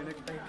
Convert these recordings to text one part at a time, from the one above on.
minute time.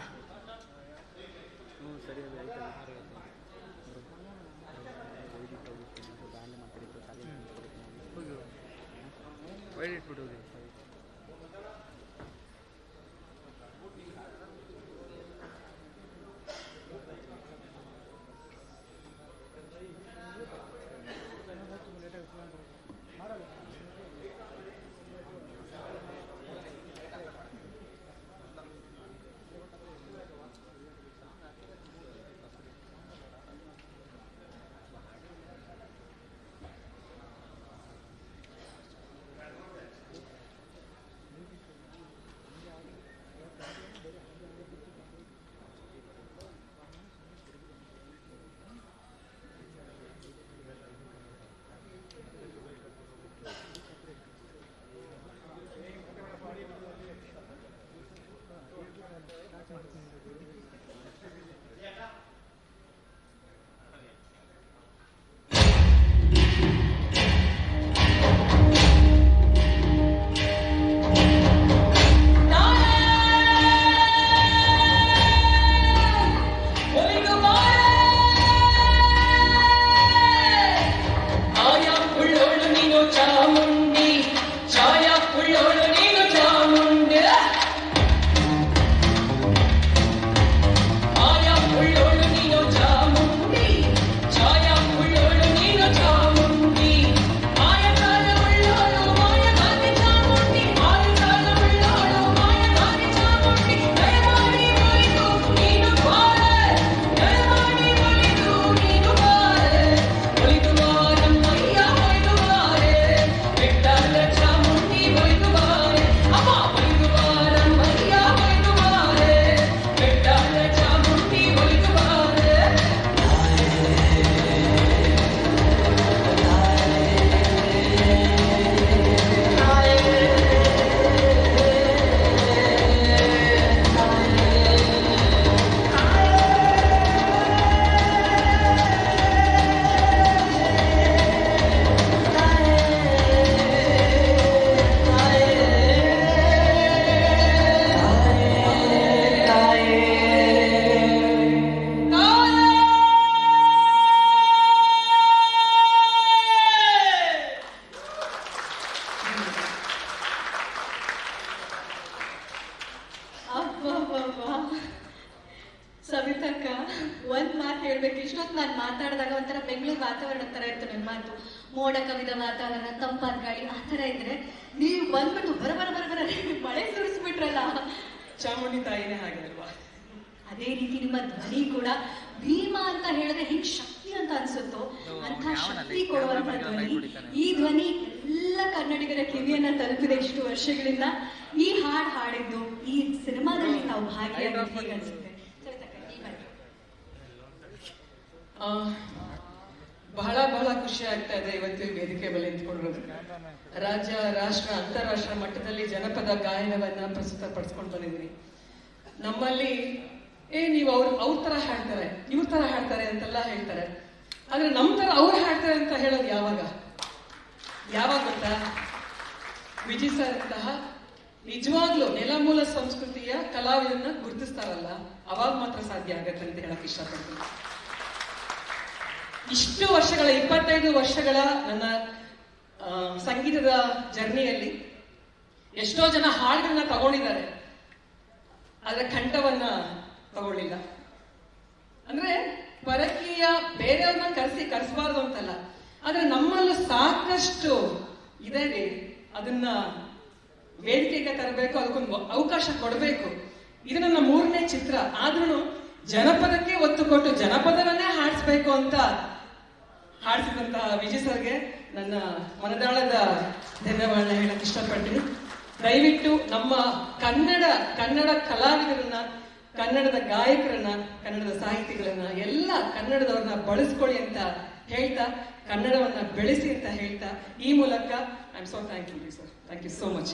ಕವಿದ ವಾತಾವರಣ ತಂಪಾದ ಗಾಳಿ ಆ ತರ ಇದ್ರೆ ನೀವು ಬಂದ್ಬಿಟ್ಟು ಬರ ಬರ ಬರ ಬರ ಮಳೆ ಸುರಿಸ್ಬಿಟ್ರಲ್ಲ. ಚಾಮುಂಡಿ ತಾಯಿನೇ ಹಾಗೆ ಅಲ್ವಾ ಅದೇ ರೀತಿ ನಿಮ್ಮ ಧ್ವನಿ ಕೂಡ ಭೀಮ ಅಂತ ಹೇಳಿದ್ರೆ ಹಿಂಗ್ ಶಕ್ತಿ ಅಂತ ಅನ್ಸುತ್ತೋ ಅಂತ ಶಕ್ತಿ ಕೊಡುವಂತ ಧ್ವನಿ. ಈ ಧ್ವನಿ ಎಲ್ಲ ಕನ್ನಡಿಗರ ಕಿವಿಯನ್ನ ತಲುಪಿದೆ ಇಷ್ಟು ವರ್ಷಗಳಿಂದ. ಈ ಹಾಡ್ ಹಾಡಿದ್ದು ಈ ಸಿನಿಮಾದಲ್ಲಿ ನಾವು ಹಾಗೆ ಅನ್ಸುತ್ತೆ. ಸವಿತಕ್ಕ, ನೀವಲ್ಲಿ. ಬಹಳ ಬಹಳ ಖುಷಿ ಆಗ್ತಾ ಇದೆ ಇವತ್ತು ಈ ವೇದಿಕೆ ಮೇಲೆ ನಿಂತ್ಕೊಂಡಿರೋದು ರಾಜ್ಯ, ರಾಷ್ಟ್ರ ಅಂತಾರಾಷ್ಟ್ರ ಮಟ್ಟದಲ್ಲಿ ಜನಪದ ಗಾಯನವನ್ನ ಪ್ರಸ್ತುತಪಡಿಸ್ಕೊಂಡು ಬಂದಿದ್ದೀನಿ ನಮ್ಮಲ್ಲಿ, ಏ, ನೀವು ಅವ್ರ ಅವ್ರ ತರ ಹಾಡ್ತಾರೆ, ಇವ್ರ ತರ ಹಾಡ್ತಾರೆ ಅಂತೆಲ್ಲ ಹೇಳ್ತಾರೆ. ಆದ್ರೆ ನಮ್ ತರ ಅವ್ರು ಹಾಡ್ತಾರೆ ಅಂತ ಹೇಳೋದು ಯಾವಾಗ? ಯಾವಾಗ ಗೊತ್ತಾ? ವಿಜಿ ಸರ್ ಅಂತಹ ನಿಜವಾಗ್ಲೂ ನೆಲಮೂಲ ಸಂಸ್ಕೃತಿಯ ಕಲಾವಿದನ್ನ ಗುರುತಿಸ್ತಾರಲ್ಲ, ಅವಾಗ ಮಾತ್ರ ಸಾಧ್ಯ ಆಗತ್ತೆ ಅಂತ ಹೇಳಕ್ ಇಷ್ಟಪಡ್ತೀನಿ. ಇಷ್ಟು ವರ್ಷಗಳ, ಇಪ್ಪತ್ತೈದು ವರ್ಷಗಳ ನನ್ನ ಸಂಗೀತದ ಜರ್ನಿಯಲ್ಲಿ ಎಷ್ಟೋ ಜನ ಹಾಡುಗಳನ್ನ ತಗೊಂಡಿದ್ದಾರೆ. ಆದ್ರೆ ಕಂಠವನ್ನ ತಗೊಳ್ಳಿಲ್ಲ ಅಂದ್ರೆ ಪರಕೀಯ ಬೇರೆಯವ್ರನ್ನ ಕರೆಸಿ ಕರೆಸಬಾರ್ದು ಅಂತಲ್ಲ. ಆದ್ರೆ ನಮ್ಮಲ್ಲೂ ಸಾಕಷ್ಟು ಇದೆ ರೀ. ಅದನ್ನ ವೇದಿಕೆಗೆ ತರಬೇಕು, ಅದಕ್ಕೊಂದು ಅವಕಾಶ ಕೊಡಬೇಕು. ಇದು ನನ್ನ ಮೂರನೇ ಚಿತ್ರ. ಆದ್ರೂ ಜನಪದಕ್ಕೆ ಒತ್ತು ಕೊಟ್ಟು ಜನಪದವನ್ನೇ ಹಾಡಿಸ್ಬೇಕು ಅಂತ ಹಾಡಿಸಿದಂತ ವಿಜಯ್ ಸರ್ಗೆ ನನ್ನ ಮನದಾಳದ ಧನ್ಯವಾದ ಹೇಳಕ್ ಇಷ್ಟಪಡ್ತೀನಿ. ದಯವಿಟ್ಟು ನಮ್ಮ ಕನ್ನಡ ಕನ್ನಡ ಕಲಾವಿದರನ್ನ, ಕನ್ನಡದ ಗಾಯಕರನ್ನ, ಕನ್ನಡದ ಸಾಹಿತಿಗಳನ್ನ, ಎಲ್ಲ ಕನ್ನಡದವ್ರನ್ನ ಬಳಸ್ಕೊಳ್ಳಿ ಅಂತ ಹೇಳ್ತಾ, ಕನ್ನಡವನ್ನ ಬೆಳೆಸಿ ಅಂತ ಹೇಳ್ತಾ, ಈ ಮೂಲಕ I am so thank you sir thank you so much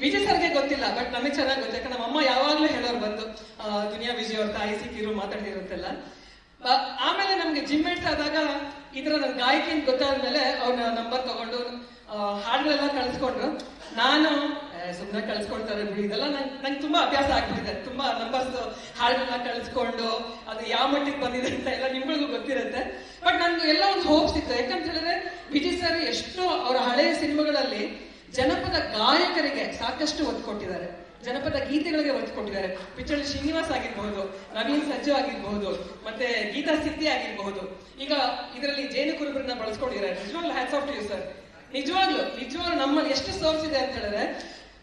Vijay ಸರ್ಗೆ ಗೊತ್ತಿಲ್ಲ ಬಟ್ ನಮಗೆ ಚೆನ್ನಾಗಿ ಗೊತ್ತು. ಯಾಕಂದ್ರೆ ನಮ್ಮ ಅಮ್ಮ ಯಾವಾಗ್ಲೂ ಹೇಳೋರು ಬಂದು ದುನಿಯಾ ವಿಜಯ್ ಅವ್ರ ತಾಯಿ ಸಿಕ್ಕಿರು ಮಾತಾಡ್ತಿರುತ್ತೆಲ್ಲ ಬ- ಆಮೇಲೆ ನಮ್ಗೆ ಜಿಮ್ ಮೇಟ್ಸ್ ಆದಾಗ ಈ ತರ ನನ್ ಗಾಯಕಿ ಅಂತ ಗೊತ್ತಾದ್ಮೇಲೆ ಅವ್ರ ನಂಬರ್ ತಗೊಂಡು ಹಾಡುಗಳೆಲ್ಲ ಕಳಿಸ್ಕೊಂಡ್ರು. ನಾನು ಸುಮ್ಮನೆ ಕಳ್ಸ್ಕೊಡ್ತಾರೆ ಬಿಡಿ, ಇದೆಲ್ಲ ನಂಗೆ ನಂಗೆ ತುಂಬಾ ಅಭ್ಯಾಸ ಆಗ್ಬಿಟ್ಟಿದೆ. ತುಂಬಾ ನಂಬರ್ಸ್ ಹಾಡ್ಗಳನ್ನ ಕಳಿಸ್ಕೊಂಡು, ಅದು ಯಾವ ಮಟ್ಟಿಗೆ ಬಂದಿದೆ ಅಂತ ಎಲ್ಲ ನಿಮ್ಗಳಿಗೂ ಗೊತ್ತಿರುತ್ತೆ. ಬಟ್ ನನ್ಗೆ ಎಲ್ಲ ಒಂದು ಹೋಪ್ಸ್ ಇತ್ತು ಯಾಕಂತ ಹೇಳಿದ್ರೆ ವಿಜಯ್ ಸರ್ ಎಷ್ಟು ಅವರ ಹಳೆಯ ಸಿನಿಮಾಗಳಲ್ಲಿ ಜನಪದ ಗಾಯಕರಿಗೆ ಸಾಕಷ್ಟು ಒತ್ತು ಕೊಟ್ಟಿದ್ದಾರೆ. ಜನಪದ ಗೀತೆಗಳಿಗೆ ಒತ್ತು ಕೊಟ್ಟಿದ್ದಾರೆ. ಪಿಚ್ಚಳ್ಳಿ ಶ್ರೀನಿವಾಸ್ ಆಗಿರ್ಬಹುದು, ನವೀನ್ ಸಜ್ಜು ಆಗಿರ್ಬಹುದು, ಮತ್ತೆ ಗೀತಾ ಸಿದ್ಧಿ ಆಗಿರ್ಬಹುದು. ಈಗ ಇದರಲ್ಲಿ ಜೇನು ಕುರುಬರನ್ನ ಬಳಸ್ಕೊಂಡಿದ್ದಾರೆ. ನಿಜವಾಗ್ಲೂ ಹ್ಯಾಟ್ಸ್ ಆಫ್ ಯು ಸರ್ ನಿಜವಾಗ್ಲು ನಿಜವಾಗ್ಲು ನಮ್ಮಲ್ಲಿ ಎಷ್ಟು ಸೋರ್ಸ್ ಇದೆ ಅಂತ ಹೇಳಿದ್ರೆ,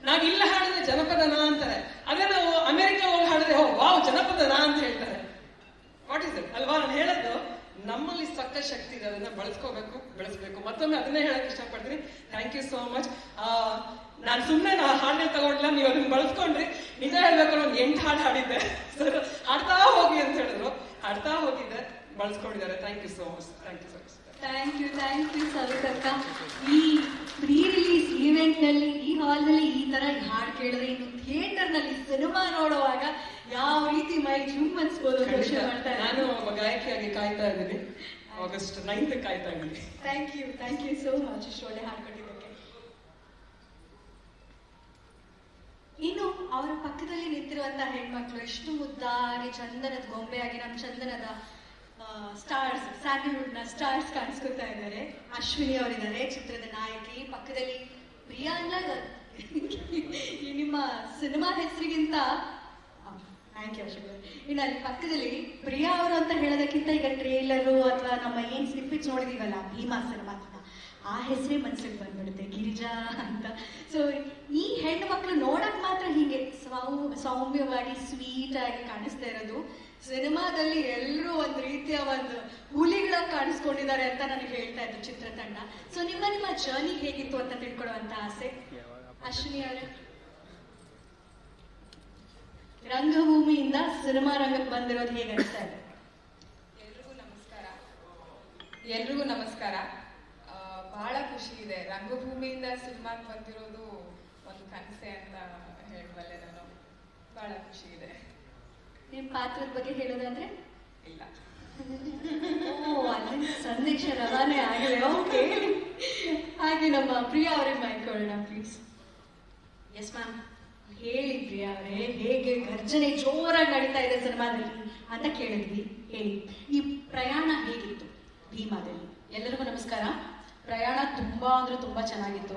ನಾವ್ ಇಲ್ಲ ಹಾಡಿದ್ರೆ ಜನಪದನಾ ಅಂತಾರೆ. ಅದೇ ನಾವು ಅಮೆರಿಕ ಹೋಗಿ ಹಾಡಿದ್ರೆ ಹೋ ವಾವ್, ಜನಪದನಾ ಅಂತ ಹೇಳ್ತಾರೆ. ವಾಟ್ ಇಸ್ ಇಟ್ ಅಲ್ವಾ ನಾನು ಶಕ್ತಿ ಇದೆ ಅದನ್ನ ಬಳಸ್ಕೋಬೇಕು ಬೆಳೆಸ್ಬೇಕು. ಮತ್ತೊಮ್ಮೆ ಅದನ್ನೇ ಹೇಳಕ್ ಇಷ್ಟಪಡ್ತೀನಿ. ಥ್ಯಾಂಕ್ ಯು ಸೋ ಮಚ್ ನಾನು ಸುಮ್ಮನೆ ನಾ ಹಾಡನ್ನ ತಗೊಂಡ್ಲ ನೀವು ಅದನ್ನ ಬಳಸ್ಕೊಂಡ್ರಿ. ನಿಜ ಹೇಳ್ಬೇಕಾದ್ರೆ ಒಂದು ಎಂಟು ಹಾಡು ಹಾಡಿದ್ದೆ. ಸರ್ ಹಾಡ್ತಾ ಹೋಗಿ ಅಂತ ಹೇಳಿದ್ರು. ಹಾಡ್ತಾ ಹೋಗಿದ್ದೆ ಬಳಸ್ಕೊಂಡಿದ್ದಾರೆ. Thank you so much thank you so much thank you thank you ಸವಿತಕ್ಕ. ಈ ಪ್ರೀ ರಿಲೀಸ್ ಈವೆಂಟ್ನಲ್ಲಿ ಈ ಹಾಲ್ನಲ್ಲಿ ಈ ತರ ಹಾಡು ಕೇಳಿದ್ರೆ ಇನ್ನು ಥಿಯೇಟರ್ನಲ್ಲಿ ಸಿನಿಮಾ ನೋಡುವಾಗ ಯಾವ ರೀತಿ ಮೈ ಜುಮ್ ಅನ್ಸ್ಬೋದು ಅಂತ ನಾನು ಒಬ್ಬ ಗಾಯಕಿಯಾಗಿ ಕಾಯ್ತಾ ಇದ್ದೀನಿ. ಆಗಸ್ಟ್ ನೈನ್ತ್ ಕಾಯ್ತಾ ಇದ್ದೀನಿ. Thank you thank you so much ಇಷ್ಟು ಒಳ್ಳೆ ಹಾಡು ಕೊಟ್ಟಿದ್ದಕ್ಕೆ. ಇನ್ನು ಅವರ ಪಕ್ಕದಲ್ಲಿ ನಿಂತಿರುವಂತಹ ಹೆಣ್ಮಕ್ಳು, ಎಷ್ಟು ಮುದ್ದಾಗಿ ಚಂದನದ ಗೊಂಬೆಯಾಗಿ ನಮ್ಮ ಚಂದನದ ಸ್ಟಾರ್ಸ್ ಸ್ಯಾಂಡಲ್ವುಡ್ನ ಸ್ಟಾರ್ಸ್ ಕಾಣಿಸ್ಕೊತಾ ಇದ್ದಾರೆ. ಅಶ್ವಿನಿ ಅವರಿದ್ದಾರೆ, ಚಿತ್ರದ ನಾಯಕಿ. ಪಕ್ಕದಲ್ಲಿ ಪ್ರಿಯಾ ಅಲ್ಲ ಈ ನಿಮ್ಮ ಸಿನಿಮಾ ಹೆಸರಿಗಿಂತ ಥ್ಯಾಂಕ್ ಯು ಅಶೋಕ್ ಇನ್ನು ಅಲ್ಲಿ ಪಕ್ಕದಲ್ಲಿ ಪ್ರಿಯಾ ಅವರು ಅಂತ ಹೇಳೋದಕ್ಕಿಂತ ಈಗ ಟ್ರೇಲರು ಅಥವಾ ನಮ್ಮ ಏನ್ ಸ್ನಿಪ್ಪಿಟ್ಸ್ ನೋಡಿದೀವಲ್ಲ ಭೀಮಾ ಸಿನಿಮಾದಿಂದ ಆ ಹೆಸರೇ ಮನ್ಸಿಗೆ ಬಂದ್ಬಿಡುತ್ತೆ ಗಿರಿಜಾ ಅಂತ. ಸೊ ಈ ಹೆಣ್ಣು ಮಕ್ಕಳು ನೋಡಕ್ ಮಾತ್ರ ಹೀಗೆ ಸೌ ಸೌಮ್ಯವಾಗಿ ಸ್ವೀಟ್ ಆಗಿ ಕಾಣಿಸ್ತಾ ಇರೋದು. ಸಿನಿಮಾದಲ್ಲಿ ಎಲ್ಲರೂ ಒಂದು ರೀತಿಯ ಒಂದು ಹುಲಿಗಳಾಗಿ ಕಾಣಿಸ್ಕೊಂಡಿದ್ದಾರೆ ಅಂತ ನನಗೆ ಹೇಳ್ತಾ ಇದ್ರು ಚಿತ್ರತಂಡ. ಸೊ ನಿಮ್ಮ ನಿಮ್ಮ ಜರ್ನಿ ಹೇಗಿತ್ತು ಅಂತ ತಿಳ್ಕೊಳ್ಳುವಂತ ಆಸೆ? ಅಶ್ವಿನಿ ಅವರೇ. ರಂಗಭೂಮಿಯಿಂದ ಸಿನಿಮಾ ರಂಗಕ್ಕೆ ಬಂದಿರೋದು ಹೇಗೆ ಅನಿಸ್ತಾ ಇದೆ ಎಲ್ರಿಗೂ ನಮಸ್ಕಾರ. ಎಲ್ರಿಗೂ ನಮಸ್ಕಾರ. ಆ, ಬಹಳ ಖುಷಿ ಇದೆ. ರಂಗಭೂಮಿಯಿಂದ ಸಿನಿಮಾಗೆ ಬಂದಿರೋದು ಒಂದು ಕನಸೆ ಅಂತ ಹೇಳಬಲ್ಲೆ ನಾನು. ಬಹಳ ಖುಷಿ ಇದೆ. ನಿಮ್ ಪಾತ್ರದ ಬಗ್ಗೆ ಹೇಳೋದಾದ್ರೆ? ಇಲ್ಲ. ಸಂದೇಶ ರವಾನೆ ಆಗಿದೆ. ಓಕೆ. ಹಾಗೆ ನಮ್ಮ ಪ್ರಿಯಾ ಅವರೇ ಮಾಡ್ಕೊಳ್ಳೋಣ ಪ್ಲೀಸ್ ಎಸ್ ಮ್ಯಾಮ್ ಹೇಳಿ ಪ್ರಿಯಾ ಅವರೇ ಹೇಗೆ ಗರ್ಜನೆ ಜೋರಾಗಿ ನಡೀತಾ ಇದೆ ಸಿನಿಮಾದಲ್ಲಿ ಅಂತ ಕೇಳಿದ್ವಿ. ಹೇಳಿ ಈ ಪ್ರಯಾಣ ಹೇಗಿತ್ತು ಭೀಮಾದಲ್ಲಿ? ಎಲ್ಲರಿಗೂ ನಮಸ್ಕಾರ. ಪ್ರಯಾಣ ತುಂಬಾ ಅಂದ್ರೆ ತುಂಬಾ ಚೆನ್ನಾಗಿತ್ತು.